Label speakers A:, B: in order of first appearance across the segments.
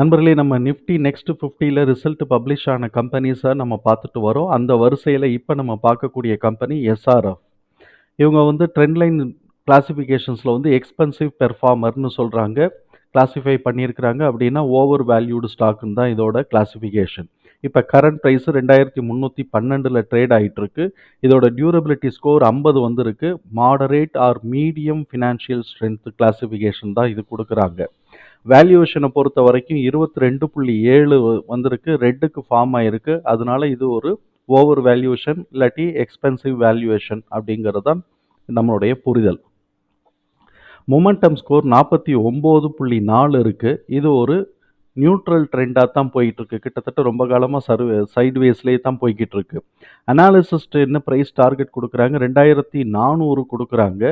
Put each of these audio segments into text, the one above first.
A: நண்பர்களே நம்ம Nifty next ஃபிஃப்டியில் ரிசல்ட் பப்ளிஷ் ஆன கம்பெனிஸை நம்ம பார்த்துட்டு வரோம். அந்த வரிசையில் இப்போ நம்ம பார்க்கக்கூடிய கம்பெனி எஸ்ஆர்எஃப். இவங்க வந்து ட்ரெண்ட் லைன் கிளாசிஃபிகேஷன்ஸில் வந்து எக்ஸ்பென்சிவ் பெர்ஃபார்மர்னு சொல்கிறாங்க கிளாஸிஃபை பண்ணியிருக்கிறாங்க. அப்படின்னா ஓவர் வேல்யூடு ஸ்டாக்குன்னு தான் இதோட கிளாசிஃபிகேஷன் இப்போ கரண்ட் ப்ரைஸ் ரெண்டாயிரத்தி முந்நூற்றி பன்னெண்டில் ட்ரேட் ஆகிட்டுருக்கு இதோட டியூரபிலிட்டி ஸ்கோர் ஐம்பது வந்திருக்கு. Moderate or medium financial strength classification தான் இது கொடுக்குறாங்க. வேல்யூவேஷனை பொறுத்த வரைக்கும் இருபத்தி ரெண்டு புள்ளி ஏழு வந்திருக்கு. ரெட்டுக்கு ஃபார்ம் ஆயிருக்கு. அதனால இது ஒரு ஓவர் வேல்யூவேஷன் இல்லாட்டி எக்ஸ்பென்சிவ் வேல்யூவேஷன் அப்படிங்கிறது தான் நம்மளுடைய புரிதல். மொமெண்டம் ஸ்கோர் நாற்பத்தி ஒம்பது புள்ளி நாலு இருக்குது இது ஒரு நியூட்ரல் ட்ரெண்டாக தான் போயிட்டுருக்கு. கிட்டத்தட்ட ரொம்ப காலமாக சர்வே சைட்வேஸ்லேயே தான் போய்கிட்டு இருக்கு அனாலிசிஸ்ட் என்ன ப்ரைஸ் டார்கெட் கொடுக்குறாங்க? ரெண்டாயிரத்தி நானூறு கொடுக்குறாங்க.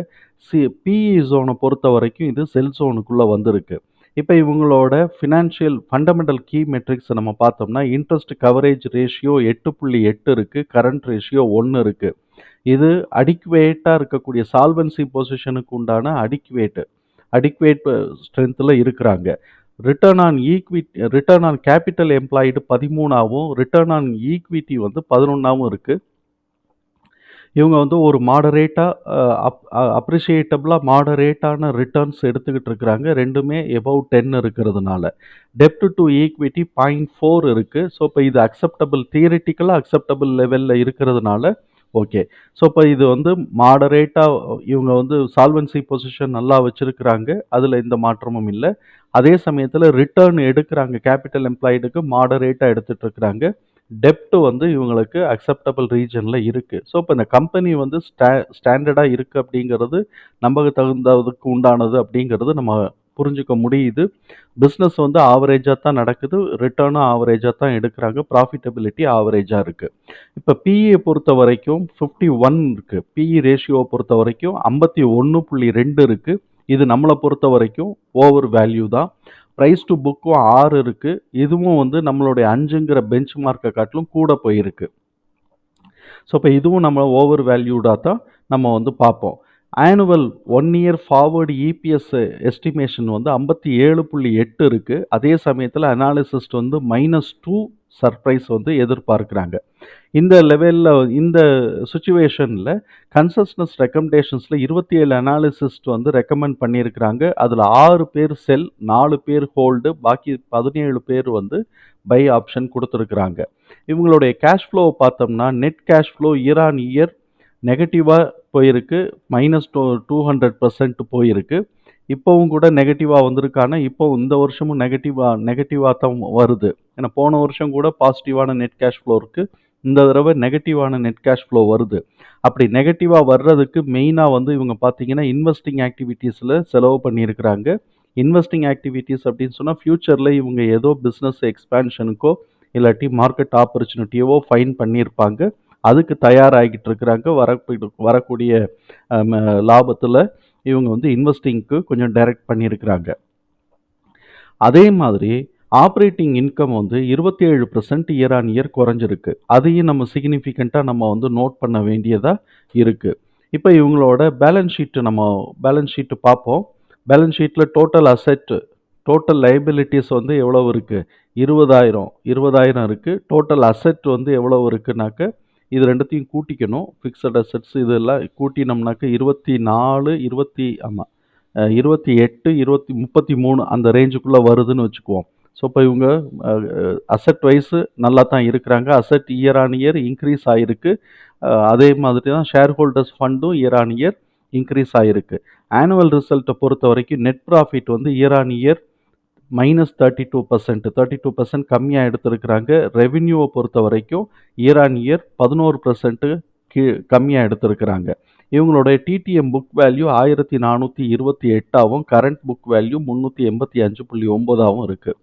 A: சி பிஇ ஜோனை பொறுத்த வரைக்கும் இது செல் ஜோனுக்குள்ளே வந்திருக்கு. இப்போ இவங்களோட ஃபினான்ஷியல் ஃபண்டமெண்டல் கீ மெட்ரிக்ஸை நம்ம பார்த்தோம்னா இன்ட்ரெஸ்ட் கவரேஜ் ரேஷியோ எட்டு புள்ளி எட்டு இருக்குது கரண்ட் ரேஷியோ ஒன்று இருக்குது இது அடிக்குவேட்டாக இருக்கக்கூடிய சால்வன்சி பொசிஷனுக்கு உண்டான அடிக்குவேட்டு அடிக்குவேட் ஸ்ட்ரென்த்தில் இருக்கிறாங்க. Return on equity return on capital employed பதிமூணாகவும் return on equity வந்து பதினொன்றாவும் இருக்குது இவங்க வந்து ஒரு மாடரேட்டாக அப் அப்ரிஷியேட்டபிளாக மாடரேட்டான ரிட்டர்ன்ஸ் எடுத்துக்கிட்டு இருக்கிறாங்க. ரெண்டுமே எபவ் டென் இருக்கிறதுனால. டெப்ட் டு ஈக்விட்டி பாயிண்ட் ஃபோர் இருக்குது ஸோ இப்போ இது அக்செப்டபிள் தியரிட்டிக்கலாக அக்செப்டபிள் லெவலில் இருக்கிறதுனால ஓகே ஸோ இப்போ இது வந்து மாடரேட்டாக இவங்க வந்து சால்வன்சி பொசிஷன் நல்லா வச்சுருக்கிறாங்க. அதில் எந்த மாற்றமும் இல்லை. அதே சமயத்தில் ரிட்டர்ன் எடுக்கிறாங்க. கேபிட்டல் எம்ப்ளாய்டுக்கு மாடரேட்டாக எடுத்துகிட்டு இருக்கிறாங்க. டெப்ட் வந்து இவங்களுக்கு அக்செப்டபிள் ரீஜனில் இருக்குது ஸோ இப்போ இந்த கம்பெனி வந்து ஸ்டா ஸ்டாண்டர்டாக இருக்குது அப்படிங்கிறது நமக்கு தகுந்ததுக்கு உண்டானது அப்படிங்கிறது நம்ம புரிஞ்சுக்க முடியுது. பிஸ்னஸ் வந்து ஆவரேஜாக தான் நடக்குது. ரிட்டர்னும் ஆவரேஜாக தான் எடுக்கிறாங்க. ப்ராஃபிட்டபிலிட்டி ஆவரேஜாக இருக்குது இப்போ பிஇயை பொறுத்த வரைக்கும் ஃபிஃப்டி ஒன் இருக்குது பிஇ ரேஷியோவை பொறுத்த வரைக்கும் ஐம்பத்தி ஒன்று புள்ளி ரெண்டு இருக்குது இது நம்மளை பொறுத்த வரைக்கும் ஓவர் வேல்யூ தான். ப்ரைஸ் டு புக்கும் ஆறு இருக்குது இதுவும் வந்து நம்மளுடைய அஞ்சுங்கிற பெஞ்ச் மார்க்கை காட்டிலும் கூட போயிருக்கு. ஸோ இப்போ இதுவும் நம்ம ஓவர் வேல்யூடாக தான் நம்ம வந்து பார்ப்போம். Annual one year forward EPS estimation வந்து ஐம்பத்தி ஏழு புள்ளி எட்டு இருக்குது அதே சமயத்தில் அனாலிசிஸ்ட் வந்து மைனஸ் டூ சர்ப்ரைஸ் வந்து எதிர்பார்க்குறாங்க. இந்த லெவலில் இந்த சுச்சுவேஷனில் கன்சஸ்னஸ் ரெக்கமெண்டேஷன்ஸில் இருபத்தி ஏழு அனாலிசிஸ்ட் வந்து ரெக்கமெண்ட் பண்ணியிருக்கிறாங்க. அதில் ஆறு பேர் செல் நாலு பேர் ஹோல்டு பாக்கி பதினேழு பேர் வந்து பை ஆப்ஷன் கொடுத்துருக்குறாங்க. இவங்களுடைய கேஷ் ஃப்ளோவை பார்த்தோம்னா net cash flow year on year நெகட்டிவாக போயிருக்கு. Minus two two hundred percent போயிருக்கு. இப்போவும் கூட நெகட்டிவாக வந்திருக்கான இப்போ இந்த வருஷமும் நெகட்டிவாக நெகட்டிவாக தான் வருது. ஏன்னா போன வருஷம் கூட பாசிட்டிவான நெட் கேஷ் ஃப்ளோ இருக்குது இந்த தடவை நெகட்டிவான நெட் கேஷ் ஃப்ளோ வருது. அப்படி நெகட்டிவாக வர்றதுக்கு மெயினாக வந்து இவங்க பார்த்தீங்கன்னா இன்வெஸ்டிங் ஆக்டிவிட்டீஸில் செலவு பண்ணியிருக்கிறாங்க. இன்வெஸ்டிங் ஆக்டிவிட்டீஸ் அப்படின்னு சொன்னால் ஃப்யூச்சரில் இவங்க ஏதோ பிஸ்னஸ் எக்ஸ்பேன்ஷனுக்கோ இல்லாட்டி மார்க்கெட் ஆப்பர்ச்சுனிட்டியவோ ஃபைன் பண்ணியிருப்பாங்க. அதுக்கு தயாராகிட்டு இருக்கிறாங்க. வர வரக்கூடிய லாபத்தில் இவங்க வந்து இன்வெஸ்டிங்க்கு கொஞ்சம் டைரக்ட் பண்ணியிருக்கிறாங்க. அதே மாதிரி ஆப்ரேட்டிங் இன்கம் வந்து இருபத்தி ஏழு பர்சன்ட் இயர் ஆன் இயர் குறைஞ்சிருக்கு. அதையும் நம்ம சிக்னிஃபிகண்ட்டாக நம்ம வந்து நோட் பண்ண வேண்டியதாக இருக்குது இப்போ இவங்களோட பேலன்ஸ் ஷீட்டு நம்ம பேலன்ஸ் ஷீட்டு பார்ப்போம். பேலன்ஸ் ஷீட்டில் டோட்டல் அசெட் டோட்டல் லைபிலிட்டிஸ் வந்து எவ்வளோ இருக்குது இருபதாயிரம். இருபதாயிரம் இருக்குது டோட்டல் அசெட் வந்து எவ்வளோ இருக்குனாக்க இது ரெண்டுத்தையும் கூட்டிக்கணும். ஃபிக்ஸட் அசெட்ஸ் இதெல்லாம் கூட்டினோம்னாக்க இருபத்தி நாலு இருபத்தி ஆமாம் இருபத்தி எட்டு இருபத்தி முப்பத்தி மூணு அந்த ரேஞ்சுக்குள்ளே வருதுன்னு வச்சுக்குவோம். ஸோ இப்போ இவங்க அசெட் வைஸு நல்லா தான் இருக்கிறாங்க. Asset year on year increase ஆகிருக்கு அதே மாதிரி தான் ஷேர் ஹோல்டர்ஸ் ஃபண்டும் இயர் ஆன் இயர் இன்க்ரீஸ் ஆகிருக்கு ஆனுவல் ரிசல்ட்டை பொறுத்த வரைக்கும் நெட் ப்ராஃபிட் வந்து year on year minus thirty two percent thirty two percent கம்மியாக எடுத்திருக்கிறாங்க ரெவின்யூவை பொறுத்த வரைக்கும் இயர் ஆன் இயர் பதினோரு பர்சன்ட்டு கீ கம்மியாக எடுத்திருக்கிறாங்க. இவங்களுடைய டிடிஎம் புக் வேல்யூ ஆயிரத்தி நானூற்றி இருபத்தி எட்டாகவும் கரண்ட் புக் வேல்யூ முந்நூற்றி எண்பத்தி அஞ்சு புள்ளி ஒம்போதாகவும் இருக்குது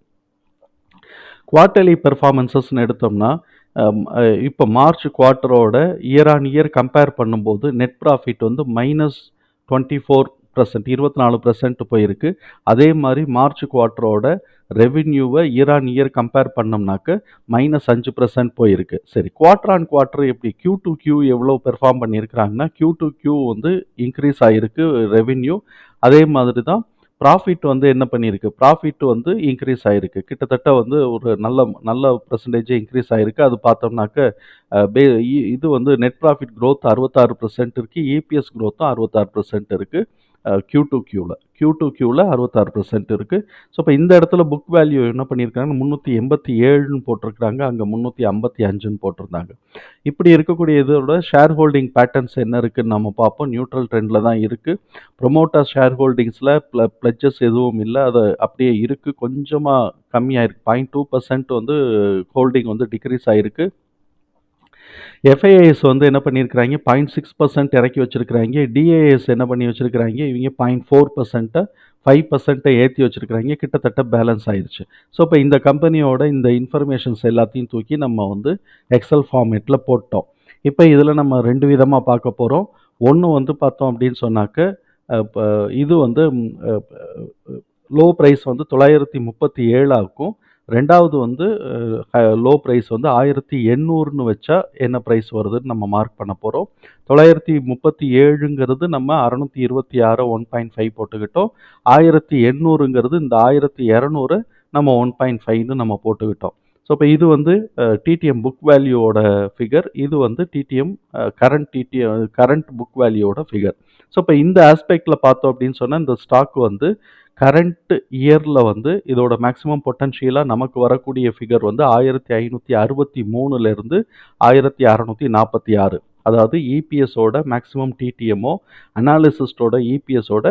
A: குவார்ட்டர்லி பெர்ஃபார்மன்ஸஸ்னு எடுத்தோம்னா இப்போ மார்ச் குவார்ட்டரோட இயர் ஆன் இயர் கம்பேர் பண்ணும்போது நெட் ப்ராஃபிட் வந்து மைனஸ் டுவெண்ட்டி ஃபோர் பர்சன்ட் இருபத்தி நாலு பர்சன்ட் போயிருக்கு. அதே மாதிரி மார்ச் குவார்ட்டரோட ரெவின்யூவை இயர் ஆன் இயர் கம்பேர் பண்ணோம்னாக்க மைனஸ் அஞ்சு பர்சன்ட் போயிருக்கு. சரி குவார்டர் ஆன் குவார்ட்டர் எப்படி கியூ டு கியூ எவ்வளோ பெர்ஃபார்ம் பண்ணியிருக்கிறாங்கன்னா கியூ டு கியூ வந்து இன்க்ரீஸ் ஆகிருக்கு ரெவின்யூ அதே மாதிரி தான் ப்ராஃபிட் வந்து என்ன பண்ணியிருக்கு? ப்ராஃபிட் வந்து இன்க்ரீஸ் ஆகிருக்கு கிட்டத்தட்ட வந்து ஒரு நல்ல நல்ல பர்சன்டேஜ் இன்க்ரீஸ் ஆகிருக்கு அது பார்த்தோம்னாக்க பே இது வந்து நெட் ப்ராஃபிட் க்ரோத் அறுபத்தாறு பர்சன்ட் இருக்குது இபிஎஸ் க்ரோத்தும் அறுபத்தாறு பர்சன்ட் இருக்குது கியூ டூ க்யூவில் கியூ டூ க்யூவில் அறுபத்தாறு பர்சன்ட் இருக்குது ஸோ இப்போ இந்த இடத்துல புக் வேல்யூ என்ன பண்ணியிருக்காங்க? முந்நூற்றி எண்பத்தி ஏழுன்னு போட்டிருக்கிறாங்க. அங்கே முந்நூற்றி ஐம்பத்தி அஞ்சுன்னு போட்டிருந்தாங்க. இப்படி இருக்கக்கூடிய இதோட ஷேர் ஹோல்டிங் பேட்டர்ன்ஸ் என்ன இருக்குதுன்னு நம்ம பார்ப்போம். நியூட்ரல் ட்ரெண்டில் தான் இருக்குது ப்ரொமோட்டர் ஷேர் ஹோல்டிங்ஸில் ப்ள ப்ளட்ஜஸ் எதுவும் இல்லை. அது அப்படியே இருக்குது கொஞ்சமாக கம்மியாயிருக்கு. பாயிண்ட் டூ பர்சன்ட் வந்து ஹோல்டிங் வந்து டிக்ரீஸ் ஆகிருக்கு எஃப்ஐஏஎஸ் வந்து என்ன பண்ணியிருக்கிறாங்க? பாயிண்ட் சிக்ஸ் பர்சன்ட் இறக்கி வச்சிருக்கிறாங்க. டிஏஎஸ் என்ன பண்ணி வச்சுருக்கிறாங்க? இவங்க பாயிண்ட் ஃபோர் பர்சன்ட்டை ஃபைவ் பர்சன்ட்டை ஏற்றி வச்சிருக்கிறாங்க. கிட்டத்தட்ட பேலன்ஸ் ஆயிடுச்சு ஸோ இப்போ இந்த கம்பெனியோட இந்த இன்ஃபர்மேஷன்ஸ் எல்லாத்தையும் தூக்கி நம்ம வந்து எக்ஸல் ஃபார்மேட்டில் போட்டோம். இப்போ இதில் நம்ம ரெண்டு விதமாக பார்க்க போகிறோம் ஒன்று வந்து பார்த்தோம் அப்படின்னு சொன்னாக்க இது வந்து லோ ப்ரைஸ் வந்து தொள்ளாயிரத்தி முப்பத்தி ஏழாக்கும் ரெண்டாவது வந்து லோ ப்ரைஸ் வந்து ஆயிரத்தி எண்ணூறுன்னு வச்சா என்ன ப்ரைஸ் வருதுன்னு நம்ம மார்க் பண்ண போகிறோம் தொள்ளாயிரத்தி முப்பத்தி ஏழுங்கிறது நம்ம அறநூற்றி இருபத்தி ஆறு ஒன் பாயிண்ட் ஃபைவ் போட்டுக்கிட்டோம். ஆயிரத்தி எண்ணூறுங்கிறது இந்த ஆயிரத்தி இரநூறு நம்ம ஒன் பாயிண்ட் ஃபைவ்னு நம்ம போட்டுக்கிட்டோம். ஸோ இப்போ இது வந்து டிடிஎம் புக் வேல்யூவோட ஃபிகர் இது வந்து TTM current TTM current book வேல்யூவோட figure so இப்போ இந்த ஆஸ்பெக்டில் பார்த்தோம் அப்படின்னு சொன்னால் இந்த ஸ்டாக் வந்து கரண்ட் இயரில் வந்து இதோட மேக்ஸிமம் பொட்டன்ஷியலாக நமக்கு வரக்கூடிய ஃபிகர் வந்து ஆயிரத்தி ஐநூற்றி அறுபத்தி மூணுலேருந்து ஆயிரத்தி அறநூற்றி நாற்பத்தி ஆறு. அதாவது இபிஎஸோட மேக்ஸிமம் டிடிஎம்மோ அனாலிசிஸ்டோட இபிஎஸோட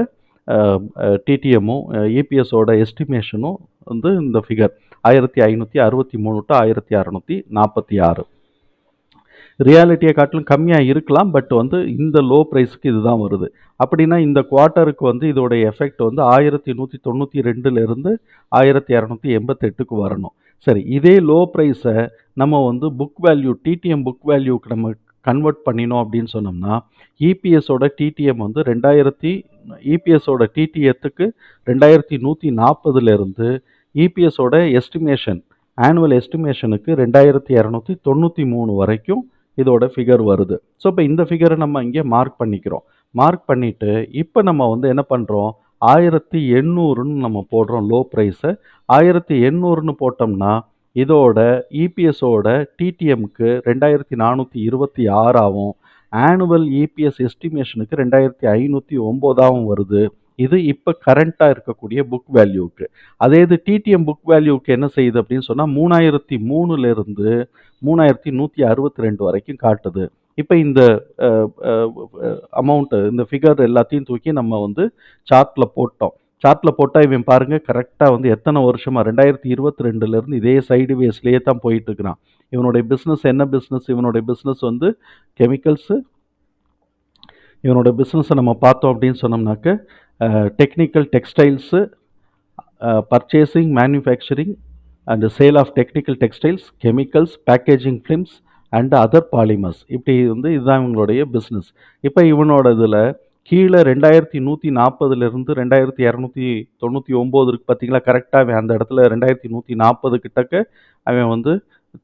A: டிடிஎம்மும் இபிஎஸோட எஸ்டிமேஷனும் வந்து இந்த ஃபிகர் ஆயிரத்தி ஐநூற்றி அறுபத்தி மூணு டு ஆயிரத்தி அறநூற்றி நாற்பத்தி ஆறு. ரியாலிட்டியை காட்டிலும் கம்மியாக இருக்கலாம் பட் வந்து இந்த லோ ப்ரைஸுக்கு இதுதான் வருது. அப்படின்னா இந்த குவார்ட்டருக்கு வந்து இதோடைய எஃபெக்ட் வந்து ஆயிரத்தி நூற்றி தொண்ணூற்றி ரெண்டுலேருந்து ஆயிரத்தி இரநூத்தி எண்பத்தெட்டுக்கு வரணும். சரி இதே லோ ப்ரைஸை நம்ம வந்து புக் வேல்யூ டிடிஎம் புக் வேல்யூக்கு நம்ம கன்வெர்ட் பண்ணினோம் அப்படின்னு சொன்னோம்னா இபிஎஸோட டிடிஎம் வந்து ரெண்டாயிரத்தி இபிஎஸோட டிடிஎத்துக்கு ரெண்டாயிரத்தி நூற்றி நாற்பதுலேருந்து இபிஎஸோட எஸ்டிமேஷன் ஆனுவல் எஸ்டிமேஷனுக்கு ரெண்டாயிரத்தி இரநூத்தி தொண்ணூற்றி மூணு வரைக்கும் இதோட ஃபிகர் வருது. ஸோ இப்போ இந்த ஃபிகரை நம்ம இங்கே மார்க் பண்ணிக்கிறோம். மார்க் பண்ணிவிட்டு இப்போ நம்ம வந்து என்ன பண்ணுறோம் ஆயிரத்தி எண்ணூறுன்னு நம்ம போடுறோம் லோ ப்ரைஸை ஆயிரத்தி எண்ணூறுன்னு போட்டோம்னா இதோட இபிஎஸோட டிடிஎம்க்கு ரெண்டாயிரத்தி நானூற்றி இருபத்தி ஆறாவும் ஆனுவல் இபிஎஸ் எஸ்டிமேஷனுக்கு ரெண்டாயிரத்தி ஐநூற்றி ஒம்போதாகவும் வருது. இது இப்போ கரண்ட்டாக இருக்கக்கூடிய புக் வேல்யூக்கு அதே இது டிடிஎம் புக் வேல்யூக்கு என்ன செய்யுது அப்படின்னு சொன்னால் மூணாயிரத்தி மூணுலேருந்து மூணாயிரத்தி நூற்றி அறுபத்தி ரெண்டு வரைக்கும் காட்டுது. இப்போ இந்த அமௌண்ட்டு இந்த ஃபிகர் எல்லாத்தையும் தூக்கி நம்ம வந்து சார்ட்டில் போட்டோம். சார்ட்டில் போட்டால் இவன் பாருங்கள் கரெக்டாக வந்து எத்தனை வருஷமாக ரெண்டாயிரத்தி இருபத்தி ரெண்டுலேருந்து இதே சைடு வேஸ்லேயே தான் போயிட்டுருக்கிறான். இவனுடைய பிஸ்னஸ் என்ன பிஸ்னஸ் இவனுடைய பிஸ்னஸ் வந்து கெமிக்கல்ஸு இவனோட பிஸ்னஸை நம்ம பார்த்தோம் அப்படின்னு சொன்னோம்னாக்க technical textiles purchasing manufacturing and sale of technical textiles chemicals packaging films and other polymers இப்படி வந்து இதுதான் இவங்களுடைய பிஸ்னஸ் இப்போ இவனோட இதில் கீழே ரெண்டாயிரத்தி நூற்றி நாற்பதுலேருந்து ரெண்டாயிரத்தி இரநூத்தி தொண்ணூற்றி ஒம்பது இருக்குது பார்த்தீங்களா கரெக்டாக அவன் அந்த இடத்துல ரெண்டாயிரத்தி நூற்றி நாற்பது கிட்டக்க அவன் வந்து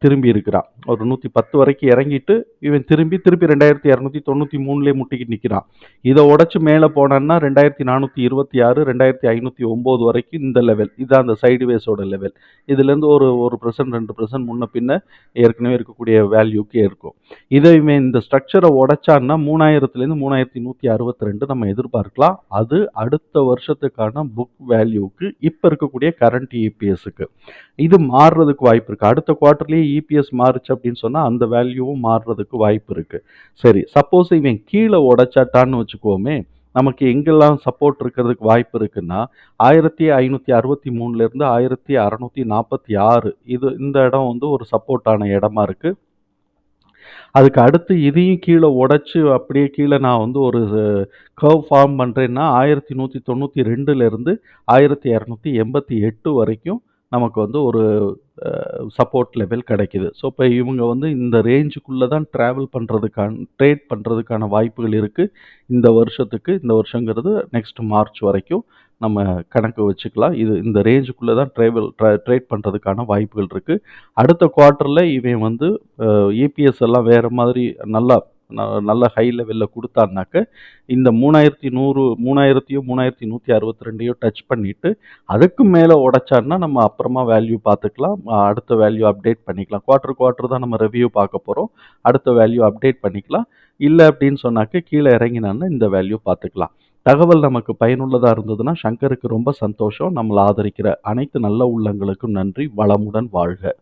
A: திரும்பி இருக்கிறான் ஒரு நூற்றி பத்து வரைக்கும் இறங்கிட்டு இவன் திரும்பி திருப்பி ரெண்டாயிரத்தி இரநூத்தி தொண்ணூற்றி மூணுலேயே முட்டிக்கிட்டு நிற்கிறான் இதை உடச்சி மேலே போனான்னா ரெண்டாயிரத்தி நானூற்றி இருபத்தி ஆறு ரெண்டாயிரத்தி ஐநூற்றி ஒம்பது வரைக்கும் இந்த லெவல் இதுதான் அந்த சைடு வேஸோட லெவல் இதுலேருந்து ஒரு ஒரு பர்சன்ட் ரெண்டு பர்சன்ட் முன்ன பின்ன ஏற்கனவே இருக்கக்கூடிய வேல்யூக்கே இருக்கும். இதை இவன் இந்த ஸ்ட்ரக்சரை உடைச்சான்னா மூணாயிரத்துலேருந்து மூணாயிரத்தி நூற்றி அறுபத்தி ரெண்டு நம்ம எதிர்பார்க்கலாம். அது அடுத்த வருஷத்துக்கான புக் வேல்யூக்கு இப்போ இருக்கக்கூடிய கரண்ட் இபிஎஸ்க்கு இது மாறுறதுக்கு வாய்ப்பு இருக்குது அடுத்த குவார்ட்டர்லேயே இபிஎஸ் மாறுச்சு அப்படின்னு சொன்னால் அந்த வேல்யூவும் மாறுறதுக்கு வாய்ப்பு இருக்குது சரி சப்போஸ் இவன் கீழே உடைச்சாட்டான்னு வச்சுக்கோமே நமக்கு எங்கெல்லாம் சப்போர்ட் இருக்கிறதுக்கு வாய்ப்பு இருக்குன்னா ஆயிரத்தி ஐநூற்றி அறுபத்தி மூணுலேருந்து ஆயிரத்தி அறநூற்றி நாற்பத்தி ஆறு இது இந்த இடம் வந்து ஒரு சப்போர்ட்டான இடமா இருக்குது அதுக்கு அடுத்து இதையும் கீழே உடச்சி அப்படியே கீழே நான் வந்து ஒரு கர்வ் ஃபார்ம் பண்ணுறேன்னா ஆயிரத்தி நூற்றி தொண்ணூற்றி ரெண்டுலேருந்து ஆயிரத்தி இரநூத்தி எண்பத்தி எட்டு வரைக்கும் நமக்கு வந்து ஒரு சப்போர்ட் லெவல் கிடைக்குது. ஸோ இப்போ இவங்க வந்து இந்த ரேஞ்சுக்குள்ளே தான் ட்ராவல் பண்ணுறதுக்கான ட்ரேட் பண்ணுறதுக்கான வாய்ப்புகள் இருக்குது இந்த வருஷத்துக்கு இந்த வருஷங்கிறது நெக்ஸ்ட் மார்ச் வரைக்கும் நம்ம கணக்கு வச்சுக்கலாம். இது இந்த ரேஞ்சுக்குள்ளே தான் ட்ரேவல் ட்ரேட் பண்ணுறதுக்கான வாய்ப்புகள் இருக்குது அடுத்த குவார்ட்டரில் இவன் வந்து இபிஎஸ் எல்லாம் வேறு மாதிரி நல்லா நல்ல ஹை லெவலில் கொடுத்தான்னாக்க இந்த மூணாயிரத்தி நூறு மூணாயிரத்தையோ மூணாயிரத்தி நூற்றி அறுபத்தி ரெண்டையோ டச் பண்ணிவிட்டு அதுக்கு மேலே உடைச்சான்னா நம்ம அப்புறமா வேல்யூ பார்த்துக்கலாம். அடுத்த வேல்யூ அப்டேட் பண்ணிக்கலாம். குவார்ட்டர் குவார்ட்டர் தான் நம்ம ரிவ்யூ பார்க்க போகிறோம் அடுத்த வேல்யூ அப்டேட் பண்ணிக்கலாம். இல்லை அப்படின்னு சொன்னாக்க கீழே இறங்கினான்னா இந்த வேல்யூ பார்த்துக்கலாம். தகவல் நமக்கு பயனுள்ளதாக இருந்ததுன்னா சங்கருக்கு ரொம்ப சந்தோஷம். நம்மளை ஆதரிக்கிற அனைத்து நல்ல உள்ளங்களுக்கும் நன்றி. வளமுடன் வாழ்க.